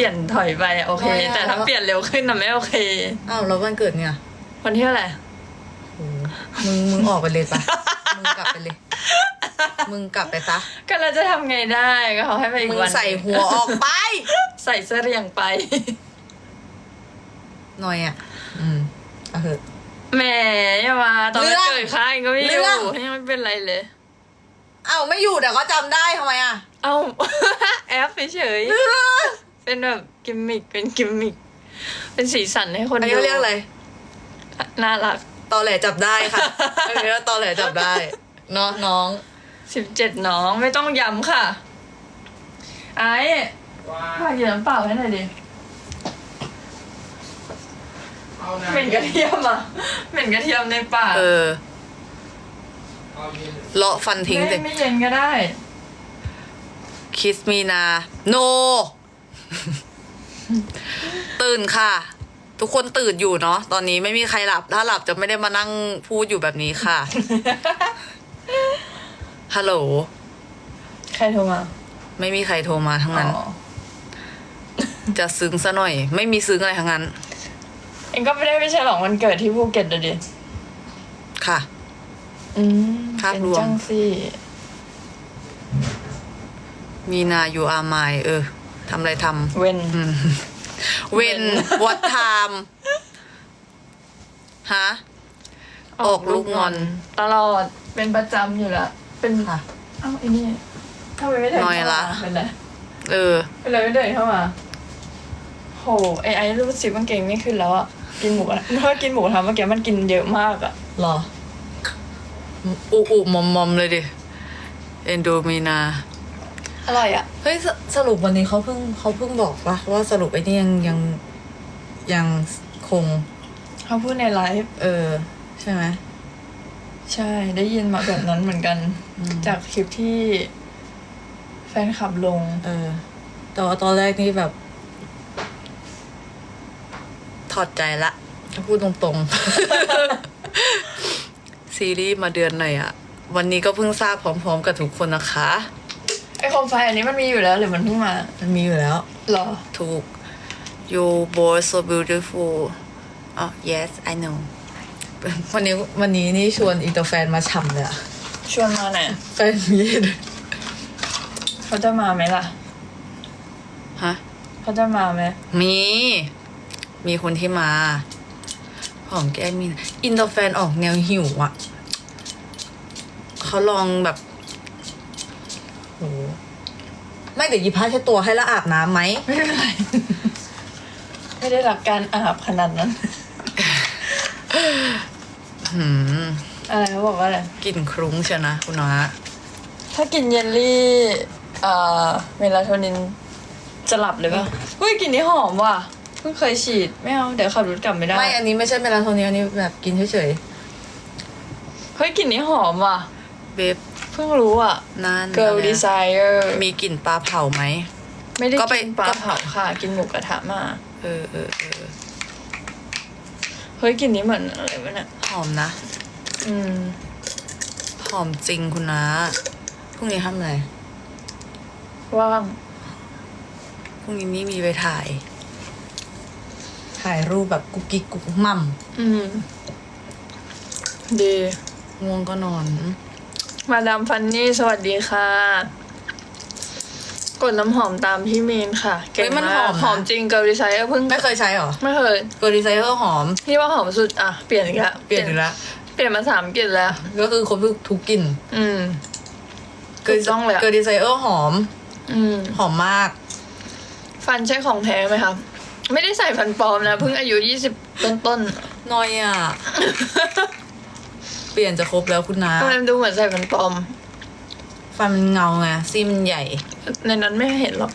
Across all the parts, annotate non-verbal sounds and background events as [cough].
เปลี่ยนถอยไปอะโอเค ไม่อะ แต่ถ้าเปลี่ยนเร็วขึ้นน่ะไม่โอเค อ้าวแล้ววันเกิดเนี่ยวันที่เท่าไหร่โอ้มึงมึงออกไปเลยปะมึงกลับไปเลย มึงกลับไปซะก็เราจะทำไงได้ก็เขาให้ไปอีมึกงวันใส่หัวออกไปใส่เสื้อเรียงไป หน่อยอะ อืมเอาเถอะ แหมอย่ามาตอนเรื่นั้นองเกิดข้างก็ไม่อเรื่ยู่อง ยังไม่เป็นไรเลย อ้าวไม่อยู่แต่ก็จำได้ทำไมอะ เอ้าแอปเฉยๆ เป็นแบบกิมมิคเป็นกิมมิคเป็นสีสันให้คนอันนี้ดูเขาเรียกอะไรน่ารักตอแหลจับได้ค่ะอันนี้ว่าตอแหลจับได้เนาะน้อง สิบเจ็ดน้องไม่ต้องย้ำค่ะ ไอ้ว่าพากินน้ำเปล่าให้หน่อยดิเอาไหนเหม็นกระเทียมอะเหม็นกระเทียมในปากเออเอาเย็นเลาะฟันทิ้งไม่สิไม่เย็นก็ได้ คิสมีนา โน ตื่นค่ะ ทุกคนตื่นอยู่เนาะตอนนี้ไม่มีใครหลับ ถ้าหลับจะไม่ได้มานั่งพูดอยู่แบบนี้ค่ะ ฮัลโหล ใครโทรมา ไม่มีใครโทรมาทั้งนั้น อ๋อจะซึ้งซะหน่อย ไม่มีซึ้งอะไรทั้งนั้น เองก็ไม่ได้ไปฉลองวันเกิดที่ภูเก็ตเลยดิค่ะ อืมภาพรวม เป็นจังสิ มีนาอยู่อามายเออ ทำอะไรทำเว้นอืมเวนวัดไทม์ฮะออกลูกงอน ตลอดเป็นประจำอยู่ละเป็นค่ะเอ้าไอ้นี่ทำไมไม่เดินหน่อยเข้าละมาเป็นไรเออเป็นไรไม่เดินเข้ามาโหไอไอ้รูปสิบกางเกงไม่ขึ้นแล้วอะกินหมูอะเพราะกินหมูทำเมื่อกี้มันกินเยอะมากอะหรออุอุมอมมอมเลยดิเอนโดมีนา อร่อยอะเฮ้ยสสรุปวันนี้เขาเพิ่งเขาเพิ่งบอกปะว่าสรุปไอ้นี่ยังยังยังคง เขาพูดในไลฟ์เออ ใช่ไหม ใช่ได้ยินมาแบบนั้นเหมือนกัน อืม จากคลิปที่ แฟนคลับลง เออแต่ว่าตอนแรกนี่แบบ ถอดใจละพูดตรงๆ ซีรีส์มาเดือนไหนอะวันนี้ก็เพิ่งทราบพร้อมๆ กับทุกคนนะคะ ไอโคมไฟอันนี้มันมีอยู่แล้วหรือมันเพิ่งมามันมีอยู่แล้วเหรอ ถูก you both so beautiful อ๋อ yes I know วันนี้วันนี้นี่ชวนอินเตอร์แฟนมาฉ่ำเลยอะชวนมาไหนอยแฟนมีเขาจะมาไหมล่ะ ฮะ เขาจะมาไหม มี มีคนที่มาหอมแก้มมีอินเตอร์แฟนออกแนวหิวอะเขาลองแบบ โหไม่เดี๋ยวหยิบผ้าเช็ดตัวให้แล้วอาบน้ำไหม ไม่เป็นไร ไม่ได้รักการอาบขนาดนั้น หืมอะไรเขาบอกว่าอะไร กลิ่นครุ้งเชียวนะคุณน้าถ้ากินเยลลี่เอ่อเมลาโทนินจะหลับเลยปะเฮ้ยกลิ่นนี้หอมว่ะ เพิ่งเคยฉีด ไม่เอา เดี๋ยวขับรถกลับไม่ได้ ไม่อันนี้ไม่ใช่เมลาโทนินอันนี้แบบกินเฉยเฮ้ยกลิ่นนี้หอมว่ะๆเบฟเพิ่งรู้อะ นั่น Girl อะไรอะ Desire มีกลิ่นปลาเผาไหม ไม่ได้ก็ไปกินปลาเผาค่ะ กินหมูกระทะมา เออเออเออเฮ้ยกลิ่นนี้เหมือนอะไรวะเนี่ย หอมนะ อืม หอมจริงคุณน้าพรุ่งนี้ทำอะไรว่าง พรุ่งนี้นี่มีไปถ่าย ถ่ายรูปแบบกุ๊กกิ๊กกุ๊กมั่มอืม ดี ง่วงก็นอน มาดามฟันนี่สวัสดีค่ะ กดน้ำหอมตามพี่มีนค่ะ เก่งเฮ้ยมันมาหอกมนะ หอมจริงเกาหลีไซเออร์เพิ่งไม่เคยใช้หรอไม่เคยเกอร์ดีไซเนอร์หอมพี่ว่าหอมสุดอะเปลี่ยนอีกแล้วเปลี่ยนอีกแล้ว เปลี่ยนมาสามกลิ่นแล้ว ก็คือครบทุกทุกกลิ่นอืม ถูกต้องเลยอะ เกอร์ดีไซเนอร์หอม อืม หอมมาก ฟันใช่ของแท้ไหมครับ ไม่ได้ใส่ฟันปลอมนะเพิ่งอายุยี่สิบต้นต้นน้อยอะ เปลี่ยนจะครบแล้วคุณน้าๆทำไมมันดูเหมือนใส่ฟันปลอม ฟันมันเงาไงซีมันใหญ่ ในนั้นไม่เห็นหรอก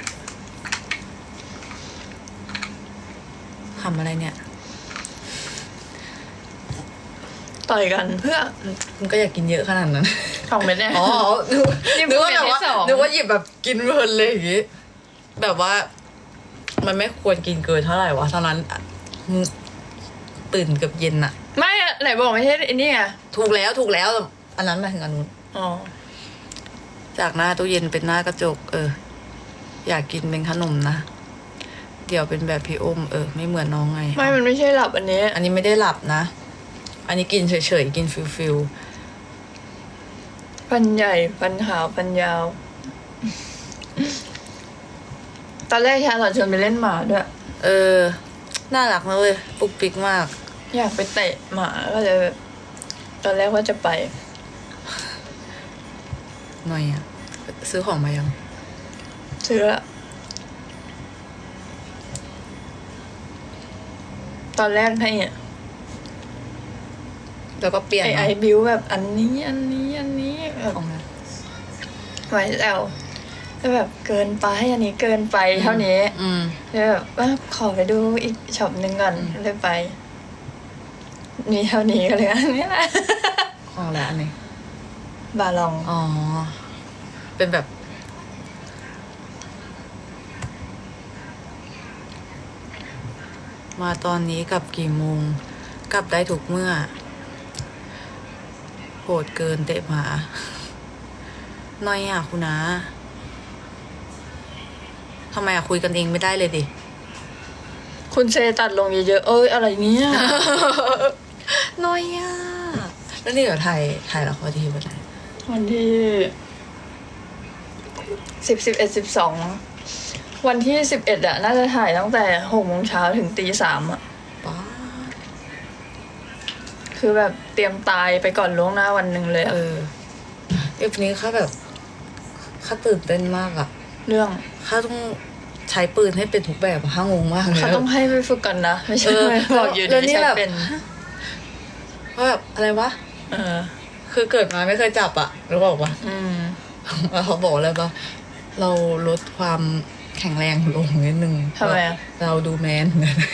ทำอะไรเนี่ย ต่อยกันเพื่อคุณก็อยากกินเยอะขนาดนั้น ของเม็ดเนี่ย อ๋อนึกนี่นึกว่าแบบว่าเป็นที่สองนึกว่าหยิบแบบกินเพลินเลยอย่างงี้ แบบว่า มันไม่ควรกินเกินเท่าไหร่วะตอนนั้นมึงตื่นเกับเย็นอะไม่อะ ไหนบอกไม่ใช่ไอ้นี่ไงถูกแล้วถูกแล้วอันนั้นหมายถึงอันนู้นอ๋อจากหน้าตู้เย็นเป็นหน้ากระจก เออ อยากกินเป็นขนมนะเดี๋ยวเป็นแบบพี่อมเออไม่เหมือนน้องไง ไม่มันไม่ใช่หลับอันนี้ อันนี้ไม่ได้หลับนะ อันนี้กินเฉยๆกินฟิลฟิลฟันใหญ่ฟันขาวฟันยาว ตอนแรกชาลอตชวนไปเล่นหมาด้วย เออ น่ารักนะเว้ยปุกปิกมาก อยากไปเตะหมาก็เลยแบบตอนแรกว่าจะไป หน่อยอะซื้อของมายัง ซื้อละตอนแรกให้อะแล้วก็เปลี่ยนไอไอเนอะบิวแบบอันนี้อันนี้อันนี้แบบของนะไว้แล้วแล้วแบบเกินไปอันนี้เกินไปเท่านี้อืมแล้วแบบว่าขอไปดูอีกช็อปหนึ่งก่อนอืมเลยไป มีเท่านี้ก็เลยอันนี้แหละของแล้วอันนี้บาลอง อ๋อ เป็นแบบ มาตอนนี้กลับกี่โมง กลับได้ทุกเมื่อโหดเกินเตะหมาน้อยอะคุณนะทำไมอะคุยกันเองไม่ได้เลยดิ คุณเซตัดลงเยอะๆ เอ้ย อะไรเนี่ย น้อยอะแล้วนี่เดี๋ยวถ่ายถ่ายละครที่วันไหนวันที่สิบสิบเอ็ดสิบสองวันที่สิบเอ็ดอะน่าจะถ่ายตั้งแต่หกโมงเช้าถึงตีสามอะป้าคือแบบเตรียมตายไปก่อนล่วงหน้าวันหนึ่งเลยอะเออเอฟนี้ข้าแบบข้าตื่นเต้นมากอะเรื่องข้าต้องใช้ปืนให้เป็นทุกแบบอะข้างงมากเลย เขาต้องให้ไปฝึกก่อนนะ ไม่ใช่เออ บอกอยู่แล้วดีนี่ใช้แบบเป็น ว่าแบบอะไรวะเออ คือเกิดมาไม่เคยจับอะรู้บอกว่าอืมเขาบอกเลยว่าเราลดความแข็งแรงลงนิดนึงทำไมอะ เราดูแมน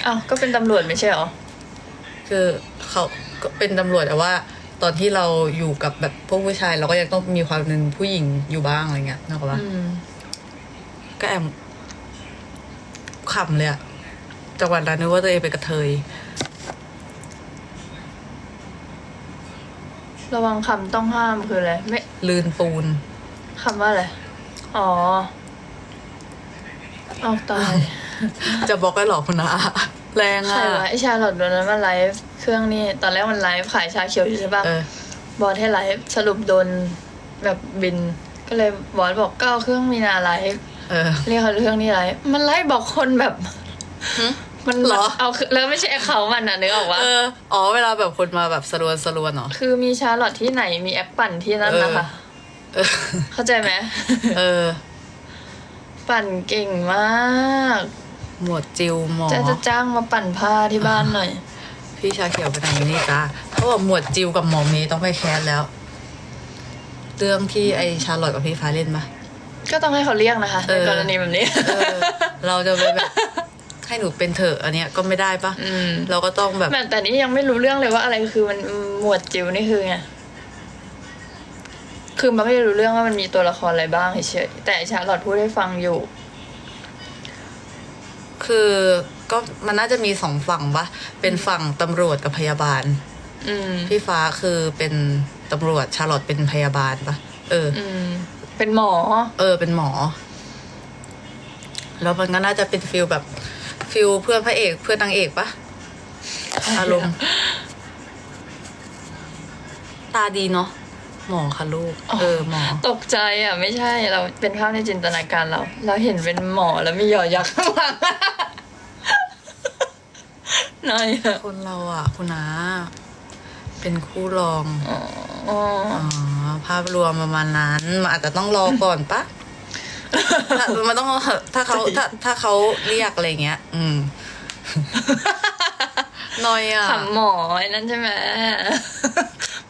อ้าวก็เป็นตำรวจไม่ใช่เหรอ คือเขาก็เป็นตำรวจแต่ว่า ตอนที่เราอยู่กับแบบพวกผู้ชาย เราก็ยังต้องมีความเป็นผู้หญิงอยู่บ้างอะไรเงี้ยนึกออกปะอืม ก็แอบขำเลยอะจังหวัดนั้นนึกว่าตัวเองเป็นกระเทย ระวังคำต้องห้ามคืออะไรไม่ลืนปูน คำว่าอะไร อ๋อเอาตายจะบอกกันหรอคุณนะแรงใครอะวะไอชาลอตวันนั้นมาไลฟ์เครื่องนี่ตอนแรกมันไลฟ์ขายชาเขียวอยู่ใช่ปะเออบอสให้ไลฟ์สรุปโดนแบบบิน ก็เลยบอสบอกก็เอาเครื่องมีนาไลฟ์เออเรียกเขาเครื่องนี้ไลฟ์มันไลฟ์บอกคนแบบหึ มันเหรอ เอาคือแล้วไม่ใช่เขามันอะนึกออกว่าเอออ๋อเวลาแบบคนมาแบบสรวนสรวนเหรอคือมีชาลอตที่ไหนมีแอปปั่นที่นั่นนะคะเออเข้าใจไหมเออ ปั่นเก่งมาก หมวดจิวหมอจะจะจ้างมาปั่นผ้าที่บ้านหน่อย พี่ชาเขียวไปไหนอยู่นี่จ้าเขาบอกหมวดจิวกับหมอเมย์ต้องไปแคสแล้ว เรื่องที่ไอชาร์ลอตกับพี่ฟ้าเล่นปะก็ต้องให้เขาเรียกนะคะเอในอกรณีแบบนี้เออเราจะไปแบบ ให้หนูเป็นเถอะอันเนี้ยก็ไม่ได้ปะอืมเราก็ต้องแบบแม่แต่นี่ยังไม่รู้เรื่องเลยว่าอะไรคือมันหมวดจิ๋วนี่คือไงคือมันไม่ได้รู้เรื่องว่ามันมีตัวละครอะไรบ้างเฉยๆแต่ชาลอตพูดให้ฟังอยู่ คือก็มันน่าจะมีสองฝั่งปะเป็นฝั่งตำรวจกับพยาบาลอืมพี่ฟ้าคือเป็นตำรวจชาร์ลอตเป็นพยาบาลปะเอออืมเป็นหมอ เออ เป็นหมอ แล้วมันก็น่าจะเป็นฟิลแบบ ฟิลเพื่อนพระเอกเพื่อนนางเอกปะอารมณ์ตาดีเนาะหมอค่ะลูก เออหมอ ตกใจอะ ไม่ใช่เราเป็นภาพในจินตนาการเรา เราเห็นเป็นหมอแล้วมีหยอยักษ์ข้างหลังน้อยอะคนเราอะ คุณนาเป็นคู่รองอ๋ออ๋อภาพรวมประมาณนั้นมันอาจจะต้องรอก่อนปะถ้า มันต้องถ้าเขาถ้าถ้าเขาเรียกอะไรเงี้ย อืมน้อยอะขำหมอไอ้นั่นใช่ไหม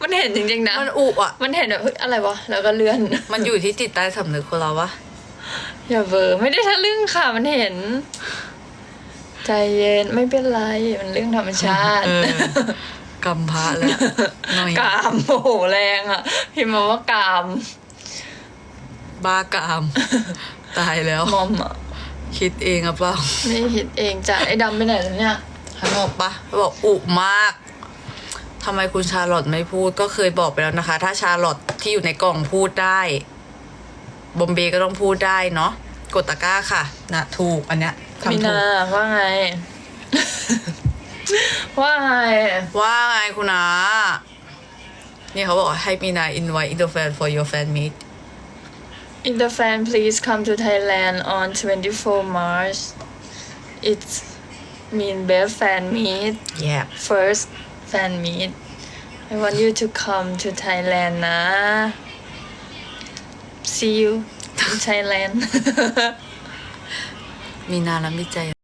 มันเห็นจริงๆนะมันอุอะ มันเห็นแบบเฮ้ยอะไรวะแล้วก็เลื่อน มันอยู่ที่จิตใต้สำนึกคนเราวะอย่าเบอร์ไม่ได้ทะลึ่งค่ะมันเห็น ใจเย็นไม่เป็นไรมันเรื่องธรรมชาติเออกำพระแล้วหน่อยกามโอ้โหแรงอะพิมพ์มาว่ากาม บ้ากาม ตายแล้วมอมอะคิดเองอะเปล่าไม่คิดเองจ้ะไอ้ดำไปไหนแล้วเนี่ยข้างนอกปะบอกอุมากทำไมคุณชาลอตไม่พูดก็เคยบอกไปแล้วนะคะ ถ้าชาลอตที่อยู่ในกล่องพูดได้ บอมเบย์ก็ต้องพูดได้เนาะกดตะกร้าค่ะนะถูกอันเนี้ยทำมีถูนากว่าไง ว่าไงว่าไงคุณอานี่เขาบอกว่าให้มีนา invite into fan for your fan meet In the fan please come to Thailand on 24 March it's mean bear fan meet yeah first fan meet I want you to come to Thailand นะ see you in Thailand [laughs] มีนาแล้วมีใจ